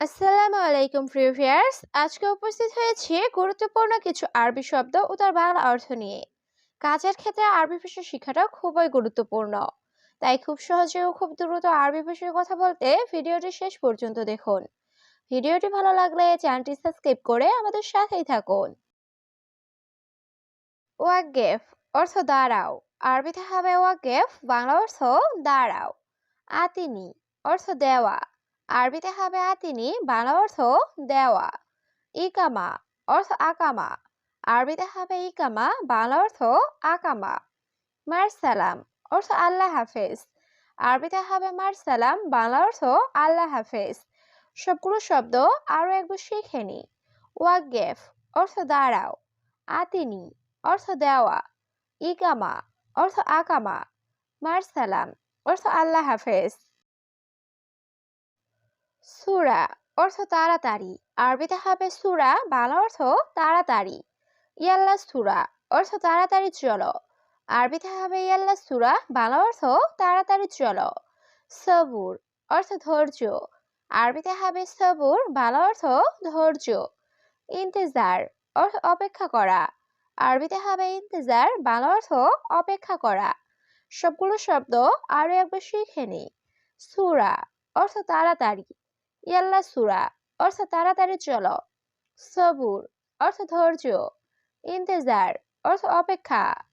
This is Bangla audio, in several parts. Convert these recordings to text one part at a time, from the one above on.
আসসালামু আলাইকুম, প্রিয় ভিউয়ার্স। আজকে উপস্থিত হয়েছে গুরুত্বপূর্ণ কিছু আরবি শব্দ ও তার বাংলা অর্থ নিয়ে। কাজের ক্ষেত্রে আরবি ভাষা শেখাটা খুবই গুরুত্বপূর্ণ। তাই খুব সহজে ও খুব দ্রুত আরবি ভাষায় কথা বলতে ভিডিওটি শেষ পর্যন্ত দেখুন। ভিডিওটি ভালো লাগলে চ্যানেলটি সাবস্ক্রাইব করে আমাদের সাথেই থাকুন। ওয়াকগেফ অর্থ দাঁড়াও। আরবিতে হবে ওয়াকগেফ, বাংলা অর্থ দাঁড়াও। আতিনি অর্থ দেওয়া। আরবিতে হবে আতিনি বাংলা অর্থ দেওয়া, ইকামা অর্থ আকামা। আরবিতে হবে ইকামা, বাংলা অর্থ আকামা। মারসালাম অর্থ আল্লাহ হাফেজ। আরবিতে হবে মারসালাম, বাংলা অর্থ আল্লাহ হাফেজ। সবগুলো শব্দ আরও একবার শিখে নি। ওয়াগেফ অর্থ দাঁড়াও আতিনি অর্থ দেওয়া, ইকামা অর্থ আকামা। মারসালাম অর্থ আল্লাহ হাফেজ। সুরা অর্থ তাড়াতাড়ি। আরবিতে হবে সুরা, বাংলা অর্থ তাড়াতাড়ি। ইয়াল্লা সুরা অর্থ তাড়াতাড়ি চলো। আরবিতে হবে ইয়াল্লা সুরা, বাংলা অর্থ তাড়াতাড়ি চলো। সবুর অর্থ ধৈর্য। আরবিতে হবে সবুর, বাংলা অর্থ ধৈর্য। ইন্তেজার অর্থ অপেক্ষা করা। আরবিতে হবে ইন্তেজার, বাংলা অর্থ অপেক্ষা করা। সবগুলো শব্দ আরও একবার শিখে নি। সুরা অর্থ তাড়াতাড়ি। ইয়াল্লা সুরা, অর্থ তাড়াতাড়ি চলো। সবুর, অর্থ ধৈর্য। ইন্তেজার, অর্থ অপেক্ষা।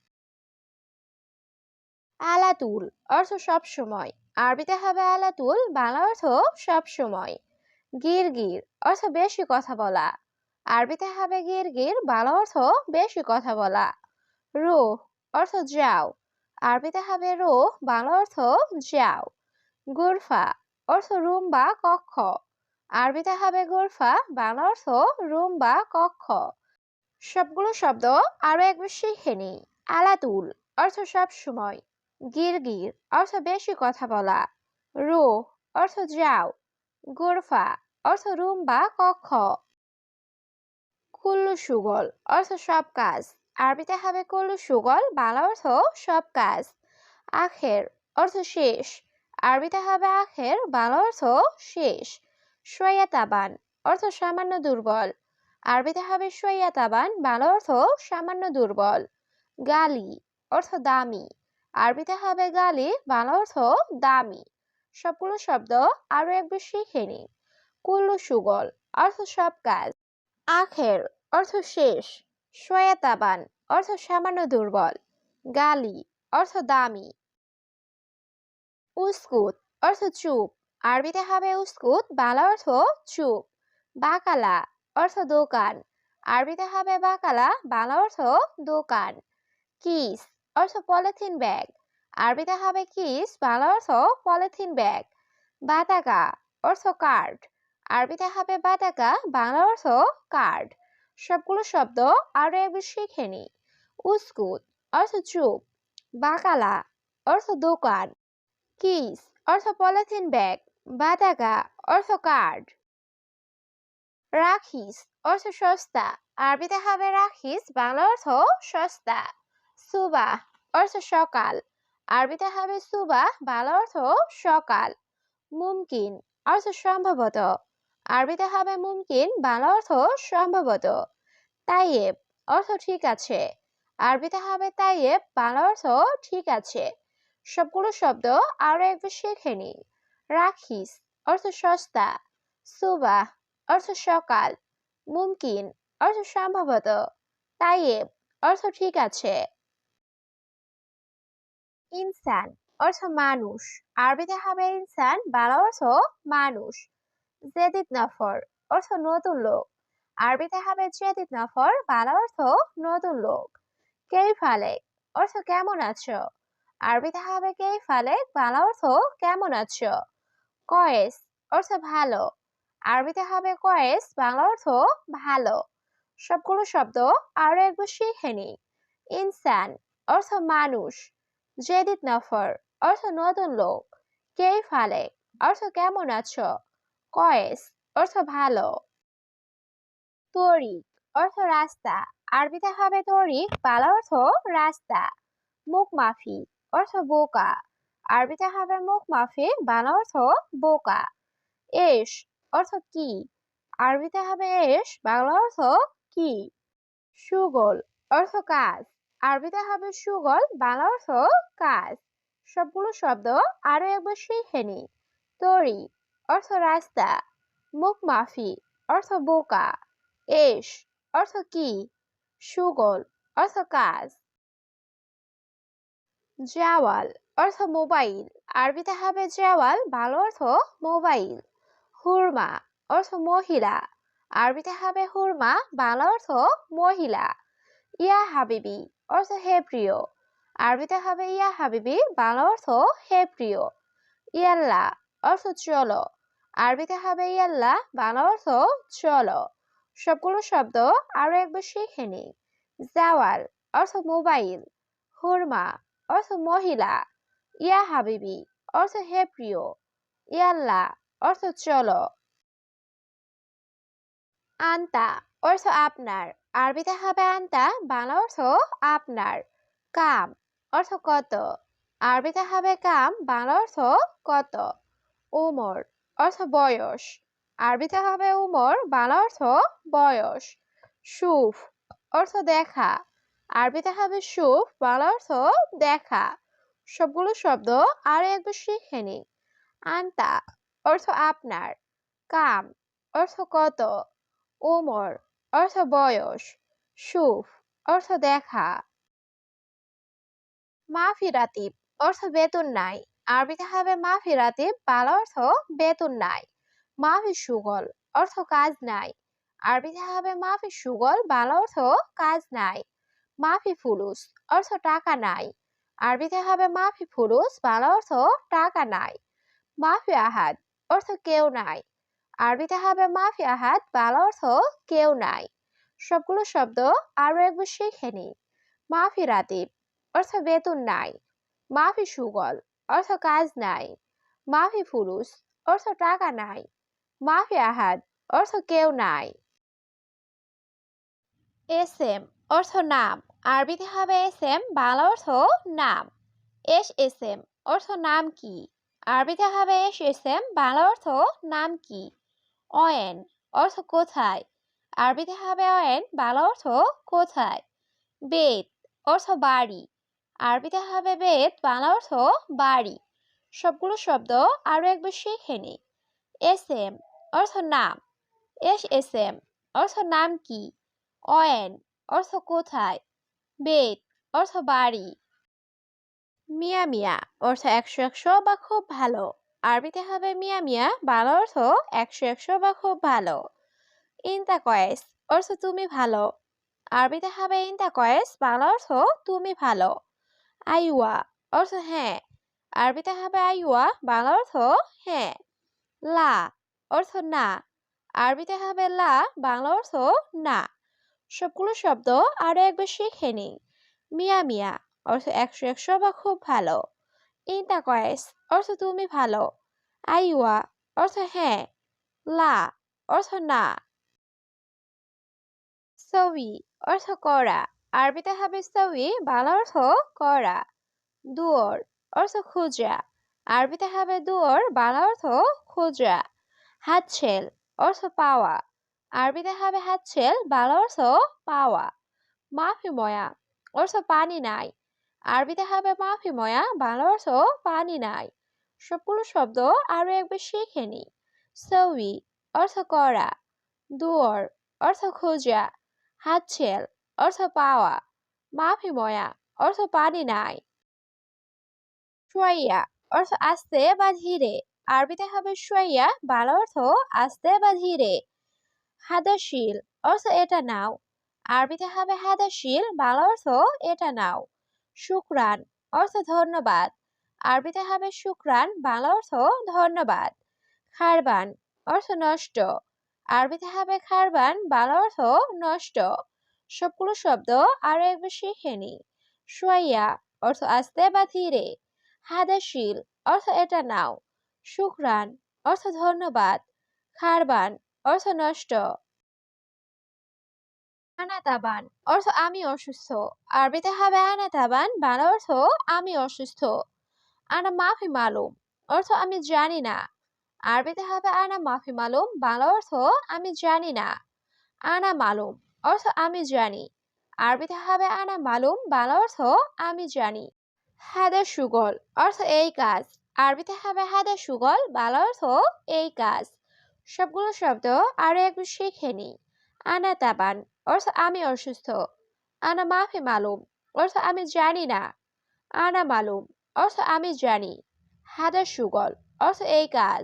আলাতুল, অর্থ সব সময়। আরবিতে হবে আলাতুল, বাংলা অর্থ সব সময়। গির গির অর্থ বেশি কথা বলা। আরবিতে হবে গির গির বাংলা অর্থ বেশি কথা বলা। রুহ, অর্থ যাও। আরবিতে হবে রুহ, বাংলা অর্থ যাও। গুরফা অর্থ রুম বা কক্ষ। আরবিতে হবে গোরফা, বাংলা অর্থ রুম বা কক্ষ। সবগুলো শব্দ আরও একবার শিখে নিই আলাতুল, অর্থ সব সময়। গির গির অর্থ বেশি কথা বলা। রো অর্থ যাও। গোরফা, অর্থ রুম বা কক্ষ। কুল্লু সুগল, অর্থ সব কাজ। আরবিতে হবে কুল্লু সুগল, বাংলা অর্থ সব কাজ। আখের, অর্থ শেষ। আরবিতে হবে আখের, বাংলা অর্থ শেষ। সোয়া তাবান অর্থ সামান্য দুর্বল। আরবিতে হবে সোয়া তাবান বাংলা অর্থ সামান্য দুর্বল। গালি, অর্থ দামি। আরবিতে হবে গালি, বাংলা অর্থ দামি। সবগুলো শব্দ আরও একবার শিখে নিন কুল্লু সুগল, অর্থ সব কাজ। আখের, অর্থ শেষ। সোয়া তাবান অর্থ সামান্য দুর্বল। গালি, অর্থ দামি। উস্কুত, অর্থ চুপ। আরবিতে হবে উস্কুত, বাংলা অর্থ চুপ। বাকালা, অর্থ দোকান। আরবিতে হবে বাকালা, বাংলা অর্থ দোকান। কিস, অর্থ পলিথিন ব্যাগ। আরবিতে হবে কিস, বাংলা অর্থ পলিথিন ব্যাগ। বাতাকা, অর্থ কার্ড। আরবিতে হবে বাতাকা, বাংলা অর্থ কার্ড। সবগুলো শব্দ আরও একবার শিখে নি। উস্কুত, অর্থ চুপ। বাকালা, অর্থ দোকান। কিস অর্থ পলিথিন ব্যাগ বাদাগা অর্থ কার্ড রাখিস অর্থ সস্তা আরবিতে হবে রাখিস বাংলা অর্থ সস্তা সুবা অর্থ সকাল আরবিতে হবে সুবা বাংলা অর্থ সকাল মুমকিন অর্থ সম্ভবত আরবিতে হবে মুমকিন বাংলা অর্থ সম্ভবত তাইয়েব অর্থ ঠিক আছে আরবিতে হবে তাইয়েব বাংলা অর্থ ঠিক আছে সবগুলো শব্দ আরও একবার শিখে নিই। রাখিস, অর্থ সস্তা। সুবাহ, অর্থ সকাল। মুমকিন, অর্থ সম্ভবত। তাইয়েব, অর্থ ঠিক আছে। ইনসান, অর্থ মানুষ। আরবিতে হবে ইনসান, বাংলা অর্থ মানুষ। জেদিদ নফর অর্থ নতুন লোক। আরবিতে হবে জেদিদ নফর বাংলা অর্থ নতুন লোক। কেই ফালেক অর্থ কেমন আছো? আরবিতে হবে কেই ফালেক বাংলা অর্থ কেমন আছো? কয়েস অর্থ ভালো। আরবিতে হবে কয়েস বাংলা অর্থ ভালো। সবগুলো শব্দ আরও একবার শিখে নি ইনসান অর্থ মানুষ। জেদিদ নফর অর্থ নতুন লোক। কেই ফালেক অর্থ কেমন আছো? কয়েস অর্থ ভালো। তরিক অর্থ রাস্তা। আরবিতে হবে তরিক বাংলা অর্থ রাস্তা। মুখ মাফি অর্থ বোকা। আরবিতে হবে মুখ মাফি বাংলা অর্থ বোকা। এস অর্থ কি? আরবিতে হবে এস, বাংলা অর্থ কি? সুগল অর্থ কাজ। আরবিতে হবে সুগল, বাংলা অর্থ কাজ। সবগুলো শব্দ আরও একবার শিখে নি। তরি অর্থ রাস্তা। মুখ মাফি অর্থ বোকা। এস অর্থ কি? সুগল অর্থ কাজ। জাওয়াল অর্থ মোবাইল। আরবিতে হবে জাওয়াল ভালো অর্থ মোবাইল। হুরমা অর্থ মহিলা। আরবিতে হবে হুরমা, বাংলা অর্থ মহিলা। ইয়া হাবিবি অর্থ হে প্রিয় আরবিতে হবে ইয়া হাবিবি, বাংলা অর্থ হে প্রিয় ইয়াল্লা অর্থ চলো। আরবিতে হবে ইয়াল্লা, বাংলা অর্থ চলো। সবগুলো শব্দ আরও একবার শিখে নি জাওয়াল অর্থ মোবাইল। হুরমা অর্থ মহিলা ইয়া হাবিবি অর্থ হে প্রিয় ইয়াল্লা অর্থ চলো আন্তা অর্থ আপনার আরবিতে হবে আন্তা বাংলা অর্থ আপনার কাম অর্থ কত আরবিতে হবে কাম বাংলা অর্থ কত উমর অর্থ বয়স আরবিতে হবে উমর বাংলা অর্থ বয়স সুফ অর্থ দেখা আরবিতে হবে সুফ, বাংলা অর্থ দেখা। সবগুলো শব্দ আরও একবার শিখে নি আন্তা, অর্থ আপনার। কাম, অর্থ কত। ওমর, অর্থ বয়স। সুফ, অর্থ দেখা। মাফিরাতিব অর্থ বেতন নাই। আরবিতে হবে মাফিরাতিব বাংলা অর্থ বেতন নাই। মাফি সুগল, অর্থ কাজ নাই। আরবিতে হবে মাফি সুগল, বাংলা অর্থ কাজ নাই। মাফি ফুলুস, অর্থ টাকা নাই। আরবিতে হবে মাফি ফুলুস, বাংলা অর্থ টাকা নাই। মাফি আহাদ, অর্থ কেউ নাই। আরবিতে হবে মাফি আহাদ, বাংলা অর্থ কেউ নাই। সবগুলো শব্দ আরও একবার শিখে নি। মাফি রাতিব, অর্থ বেতন নাই। মাফি সুগল, অর্থ কাজ নাই। মাফি ফুরুস অর্থ টাকা নাই। মাফি আহাদ, অর্থ কেউ নাই। এস এম, অর্থ নাম। আরবিতে হবে এস এম, বাংলা অর্থ নাম। এস এস এম, অর্থ নাম কি? আরবিতে হবে এস এস এম, বাংলা অর্থ নাম কি? অয়েন অর্থ কোথায়? আরবিতে হবে অয়েন বাংলা অর্থ কোথায়? বেদ, অর্থ বাড়ি। আরবিতে হবে বেদ, বাংলা অর্থ বাড়ি। সবগুলো শব্দ আরও একবার শিখে নি। এস এম, অর্থ নাম। এস এস এম, অর্থ নাম কি? অয়েন অর্থ কোথায়? বেদ, অর্থ বাড়ি। মিয়া মিয়া, অর্থ একশো একশো বা খুব ভালো। আরবিতে হবে মিয়া মিয়া, বাংলা অর্থ একশো একশো বা খুব ভালো। ইনতা কয়েস, অর্থ তুমি ভালো। আরবিতে হবে ইনতা কয়েস, বাংলা অর্থ তুমি ভালো। আইওয়া, অর্থ হ্যাঁ। আরবিতে হবে আইওয়া, বাংলা অর্থ হ্যাঁ। লা, অর্থ না। আরবিতে হবে লা, বাংলা অর্থ না। সবগুলো শব্দ আরও একবার শিখে নি মিয়া মিয়া, অর্থ একশো একশো বা খুব ভালো। ইনতা কয়েস অর্থ তুমি ভালো। আইওয়া, অর্থ হ্যাঁ। লা, অর্থ না। সবি অর্থ করা। আরবিতে হবে সবি বাংলা অর্থ করা। দুয়র, অর্থ খুচরা। আরবিতে হবে দুয়র, বাংলা অর্থ খুচরা। হাতছেল অর্থ পাওয়া। আরবিতে হবে হাতছেল বাংলা অর্থ পাওয়া মাফি ময়া অর্থ পানি নাই আরবিতে হবে মাফি ময়া বাংলা অর্থ পানি নাই সবগুলো শব্দ আরও একবার শিখে নি সৌই অর্থ করা দুয়ার অর্থ খোঁজা হাতছেল অর্থ পাওয়া মাফি ময়া অর্থ পানি নাই সোয়াইয়া অর্থ আস্তে বা ধীরে আরবিতে হবে সোয়াইয়া বাংলা অর্থ আস্তে বা ধীরে হাদাশিল অর্থ এটা নাও। আরবিতে হবে হাদাশিল, বাংলা অর্থ এটা নাও। শুক্রান অর্থ ধন্যবাদ। আরবিতে হবে শুক্রান, বাংলা অর্থ ধন্যবাদ। খারবান অর্থ নষ্ট। আরবিতে হবে খারবান, বাংলা অর্থ নষ্ট। সবগুলো শব্দ আরও একবার শিখে নি। সোয়াইয়া অর্থ আস্তে বা ধীরে। হাদাশিল অর্থ এটা নাও। শুক্রান অর্থ ধন্যবাদ। খারবান অর্থ নষ্ট আনাতাবান, অর্থ আমি অসুস্থ। আরবিতে হবে আনাতাবান, বাংলা অর্থ আমি অসুস্থ। আনা মাফি মালুম, অর্থ আমি জানি না। আরবিতে হবে আনা মাফি মালুম, বাংলা অর্থ আমি জানি না। আনা মালুম, অর্থ আমি জানি। আরবিতে হবে আনা মালুম, বাংলা অর্থ আমি জানি। হাদা সুগল, অর্থ এই কাজ। আরবিতে হবে হাদা সুগল, বাংলা অর্থ এই কাজ। সবগুলো শব্দ আরও একটু শিখে নি আনা তাবান, অর্থ আমি অসুস্থ। আনা মাফি মালুম, অর্থ আমি জানি না। আনা মালুম, অর্থ আমি জানি। হাদা সুগল, অর্থ এই কাজ।